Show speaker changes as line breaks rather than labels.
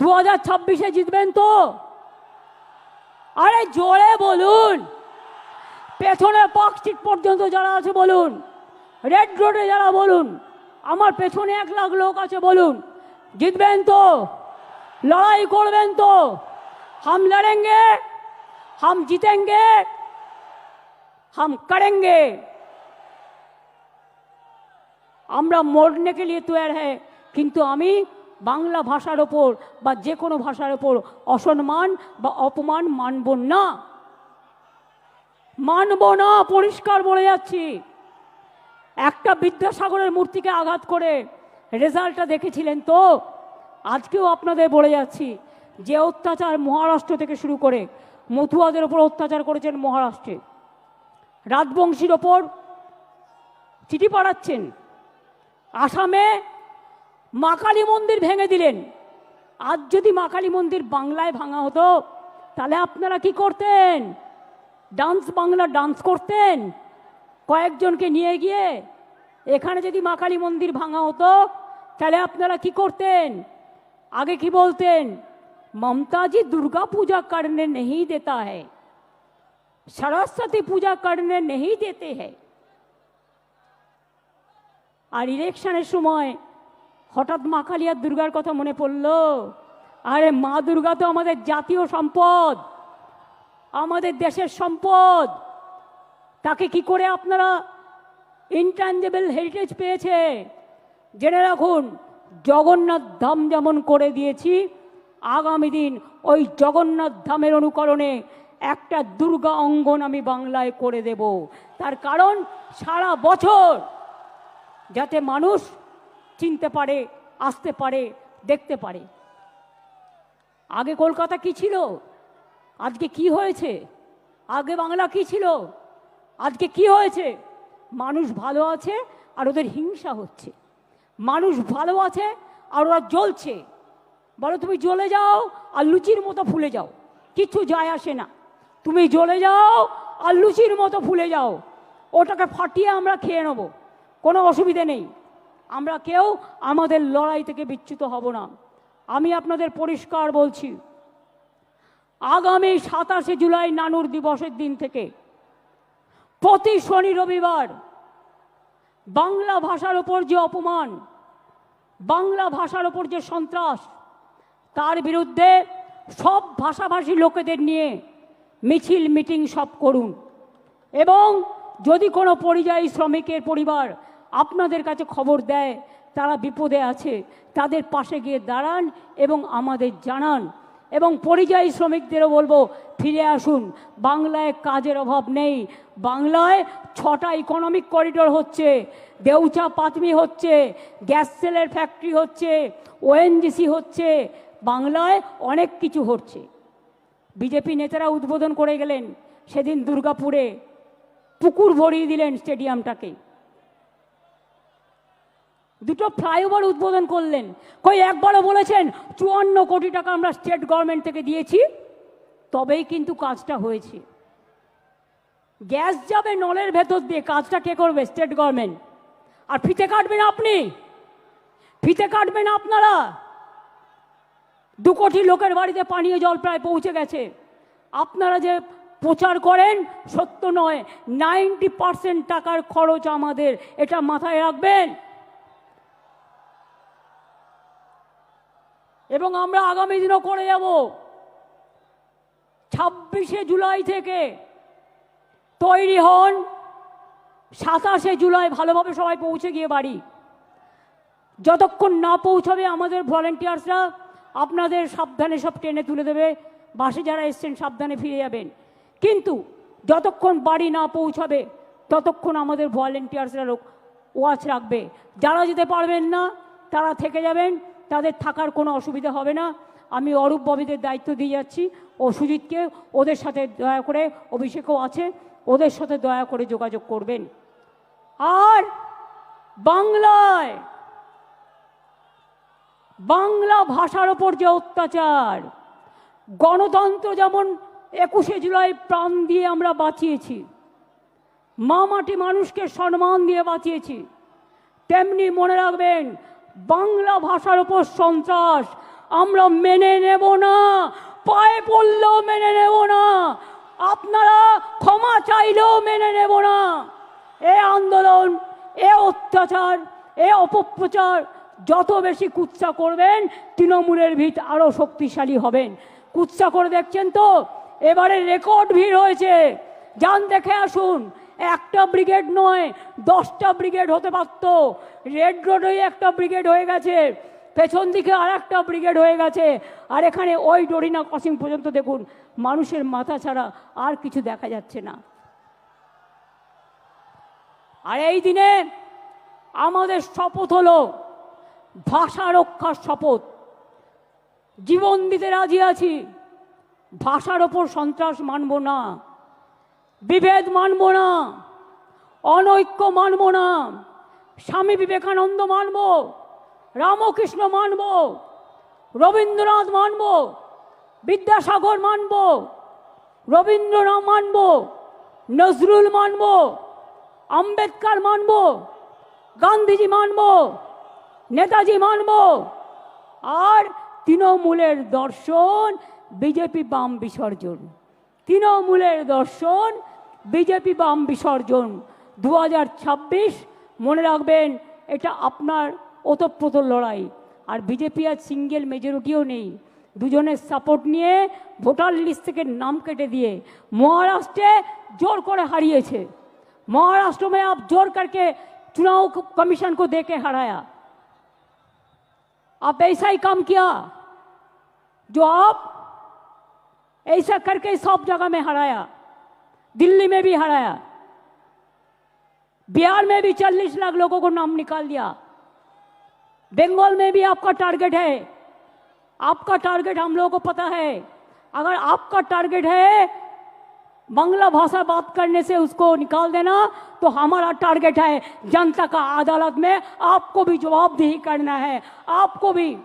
দু হাজার ছাব্বিশে জিতবেন তো? আরে জোরে বলুন। পেছনে পার্ক স্ট্রিট পর্যন্ত যারা আছে বলুন। রেড রোডে যারা বলুন। আমার পেছনে এক লাখ লোক আছে বলুন। জিতবেন তো? লড়াই করবেন তো? হাম লড়েঙ্গে, হাম জিতেঙ্গে, হাম করেঙ্গে। আমরা মরনে কে লিয়ে তৈয়ার হ্যাঁ কিন্তু আমি বাংলা ভাষার ওপর বা যে কোনো ভাষার ওপর অসম্মান বা অপমান মানব না। মানব না, পরিষ্কার বলে যাচ্ছি। একটা বিদ্যাসাগরের মূর্তিকে আঘাত করে রেজাল্টটা দেখেছিলেন তো? আজকেও আপনাদের বলে যাচ্ছি যে অত্যাচার মহারাষ্ট্র থেকে শুরু করে মথুয়াদের ওপর অত্যাচার করেছেন মহারাষ্ট্রে। রাজবংশীর ওপর চিঠি পাঠাচ্ছেন। আসামে মা কালী মন্দির ভেঙে দিলেন। আজ যদি মা কালী মন্দির বাংলায় ভাঙা হতো, তাহলে আপনারা কি করতেন? ডান্স বাংলা ডান্স করতেন? কয়েকজনকে নিয়ে গিয়ে এখানে যদি মা কালী মন্দির ভাঙা হতো, তাহলে আপনারা কি করতেন? আগে কি বলতেন, মমতাজি দুর্গা পূজা করনে নেই দেতা হ্যায়, সরস্বতী পূজা কারণে নেই দেতে হ্যায়। আর ইলেকশনের সময় হঠাৎ মা কালিয়ার দুর্গার কথা মনে পড়ল। আরে মা দুর্গা তো আমাদের জাতীয় সম্পদ, আমাদের দেশের সম্পদ। তাকে কি করে আপনারা ইনট্যাঞ্জেবল হেরিটেজ পেয়েছে? জেনে রাখুন, জগন্নাথ ধাম যেমন করে দিয়েছি, আগামী দিন ওই জগন্নাথ ধামের অনুকরণে একটা দুর্গা অঙ্গন আমি বাংলায় করে দেব। তার কারণ সারা বছর যাতে মানুষ চিনতে পারে, আসতে পারে, দেখতে পারে। আগে কলকাতা কি ছিল? আজকে কি হয়েছে? আগে বাংলা কি ছিল? আজকে কি হয়েছে? মানুষ ভালো আছে আর ওদের হিংসা হচ্ছে। মানুষ ভালো আছে আর ওরা জ্বলছে। বলো তুমি জ্বলে যাও আর লুচির মতো ফুলে যাও। কিচ্ছু যায় আসে না। তুমি জ্বলে যাও আর লুচির মতো ফুলে যাও। ওটাকে ফাটিয়ে আমরা খেয়ে নেব। কোনো অসুবিধে নেই। আমরা কেউ আমাদের লড়াই থেকে বিচ্যুত হব না। আমি আপনাদের পরিষ্কার বলছি, আগামী সাতাশে জুলাই নানুর দিবসের দিন থেকে প্রতি শনি রবিবার বাংলা ভাষার ওপর যে অপমান, বাংলা ভাষার ওপর যে সন্ত্রাস, তার বিরুদ্ধে সব ভাষাভাষী লোকেদের নিয়ে মিছিল, মিটিং সব করুন। এবং যদি কোনো পরিযায়ী শ্রমিকের পরিবার আপনাদের কাছে খবর দেয়, তারা বিপদে আছে, তাদের পাশে গিয়ে দাঁড়ান এবং আমাদের জানান। এবং পরিযায়ী শ্রমিকদেরও বলব, ফিরে আসুন। বাংলায় কাজের অভাব নেই। বাংলায় ছটা ইকোনমিক করিডোর হচ্ছে, দেউচা পাতমি হচ্ছে, গ্যাস সেলের ফ্যাক্টরি হচ্ছে ওএনজিসি হচ্ছে, বাংলায় অনেক কিছু হচ্ছে। বিজেপি নেতারা উদ্বোধন করে গেলেন সেদিন দুর্গাপুরে, পুকুর ভরিয়ে দিলেন স্টেডিয়ামটাকে। দুটো ফ্লাইওভার উদ্বোধন করলেন। কই একবারও বলেছেন, চুয়ান্ন কোটি টাকা আমরা স্টেট গভর্নমেন্ট থেকে দিয়েছি, তবেই কিন্তু কাজটা হয়েছে। গ্যাস যাবে নলের ভেতর দিয়ে, কাজটা কে করবে? স্টেট গভর্নমেন্ট আর ফিতে কাটবেন আপনি? ফিতে কাটবেন আপনারা? দু কোটি লোকের বাড়িতে পানীয় জল প্রায় পৌঁছে গেছে। আপনারা যে প্রচার করেন, সত্য নয় নাইনটি পার্সেন্ট টাকার খরচ আমাদের, এটা মাথায় রাখবেন। এবং আমরা আগামী দিনও করে যাব। ছাব্বিশে জুলাই থেকে তৈরি হন সাতাশে জুলাই, ভালোভাবে সবাই পৌঁছে গিয়ে বাড়ি। যতক্ষণ না পৌঁছাবে আমাদের ভলেন্টিয়ার্সরা আপনাদের সাবধানে সব টেনে তুলে দেবে। বাসে যারা এসছেন সাবধানে ফিরে যাবেন। কিন্তু যতক্ষণ বাড়ি না পৌঁছাবে, ততক্ষণ আমাদের ভলেন্টিয়ার্সরা ওয়াচ রাখবে। যারা যেতে পারবেন না, তারা থেকে যাবেন। তাদের থাকার কোনো অসুবিধা হবে না। আমি অরূপ ববিদের দায়িত্ব দিয়ে যাচ্ছি। ও সুজিতকে ওদের সাথে দয়া করে, অভিষেকও আছে, ওদের সাথে দয়া করে যোগাযোগ করবেন। আর বাংলায়, বাংলা ভাষার ওপর যে অত্যাচার, গণতন্ত্র যেমন একুশে জুলাই প্রাণ দিয়ে আমরা বাঁচিয়েছি, মা মাটি মানুষকে সম্মান দিয়ে বাঁচিয়েছি, তেমনি মনে রাখবেন বাংলা ভাষার ওপর সন্ত্রাস। আমরা মেনে নেব না, পায়ে পড়লেও মেনে নেব না, আপনারা ক্ষমা চাইলেও মেনে নেব না। এ আন্দোলন, এ অত্যাচার, এ অপপ্রচার, যত বেশি কুৎসা করবেন, তৃণমূলের ভিত আরও শক্তিশালী হবেন। কুৎসা করে দেখছেন তো? এবারে রেকর্ড ভিড় হয়েছে। যান দেখে আসুন একটা ব্রিগেড নয়, দশটা ব্রিগেড হতে পারত। রেড রোডেই একটা ব্রিগেড হয়ে গেছে, পেছন দিকে আর একটা ব্রিগেড হয়ে গেছে, আর এখানে ওই ডরিনা ক্রসিং পর্যন্ত দেখুন, মানুষের মাথা ছাড়া আর কিছু দেখা যাচ্ছে না। আর এই দিনে আমাদের শপথ হলো, ভাষা রক্ষার শপথ। জীবন দিতে রাজি আছি, ভাষার ওপর সন্ত্রাস মানব না। বিভেদ মানব না, অনৈক্য মানব না, স্বামী বিবেকানন্দ মানব, রামকৃষ্ণ মানব, রবীন্দ্রনাথ মানব, বিদ্যাসাগর মানব, রবীন্দ্রনাথ মানব, নজরুল মানব, আম্বেদকর মানব, গান্ধীজি মানব, নেতাজি মানব, আর তৃণমূলের দর্শন বিজেপি বাম বিসর্জন। তৃণমূলের দর্শন বিজেপি বাম বিসর্জন দু মনে রাখবেন এটা আপনার ওতপ্রোত লড়াই আর বিজেপি আর সিঙ্গেল মেজরিটিও নেই দুজনের সাপোর্ট নিয়ে ভোটার লিস্ট থেকে নাম কেটে দিয়ে মহারাষ্ট্রে জোর করে হারিয়েছে महाराष्ट्र में आप जोर करके चुनाव कमीशन को दे के हराया आप ऐसा ही काम किया जो आप ऐसा करके सब जगह में हराया दिल्ली में भी हराया। बिहार में भी चालीस लाख लोगों को नाम निकाल दिया। बंगाल में भी आपका टारगेट है। आपका टारगेट हम लोगों को पता है। अगर आपका टारगेट है, बांग्ला भाषा बात करने से उसको निकाल देना तो हमारा टारगेट है जनता का अदालत में आपको भी जवाबदेही करना है। आपको भी